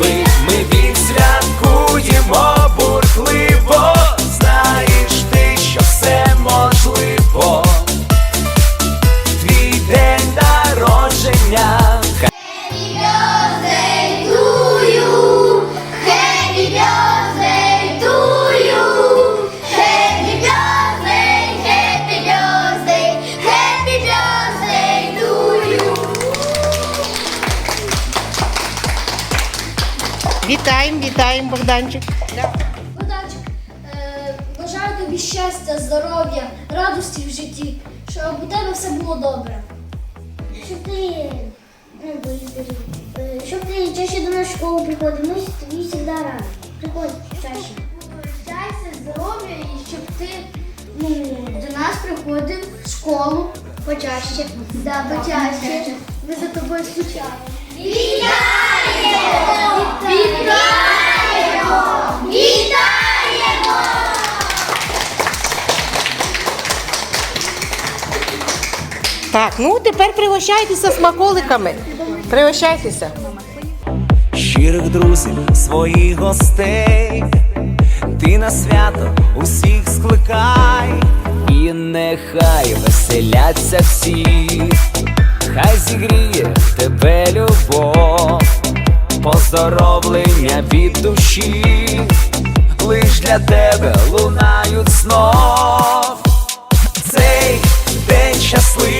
щасливий, ми відсвяткуємо бурхливо. Знаєш ти, що все можливо. Твій день народження. Вітаємо, вітаємо, Богданчик. Богданчик, е, бажаю тобі щастя, здоров'я, радості в житті, щоб у тебе все було добре. Щоб ти не. Е, Щоб ти чаще до нас в школу приходив, ми тобі завжди раді. Приходь чаще. Щастя, здоров'я і щоб ти ну, до нас приходив в школу почаще. Да, почаще. Ми за тобою скучали. Вітаємо! Вітаємо! Вітаємо! Так, ну тепер пригощайтеся смаколиками. Пригощайтеся. щирих друзів, своїх гостей, ти на свято усіх скликай, і нехай веселяться всі, хай зігріє тебе любов, поздоровлення від душі, лиш для тебе лунають знов. Цей день щасливий,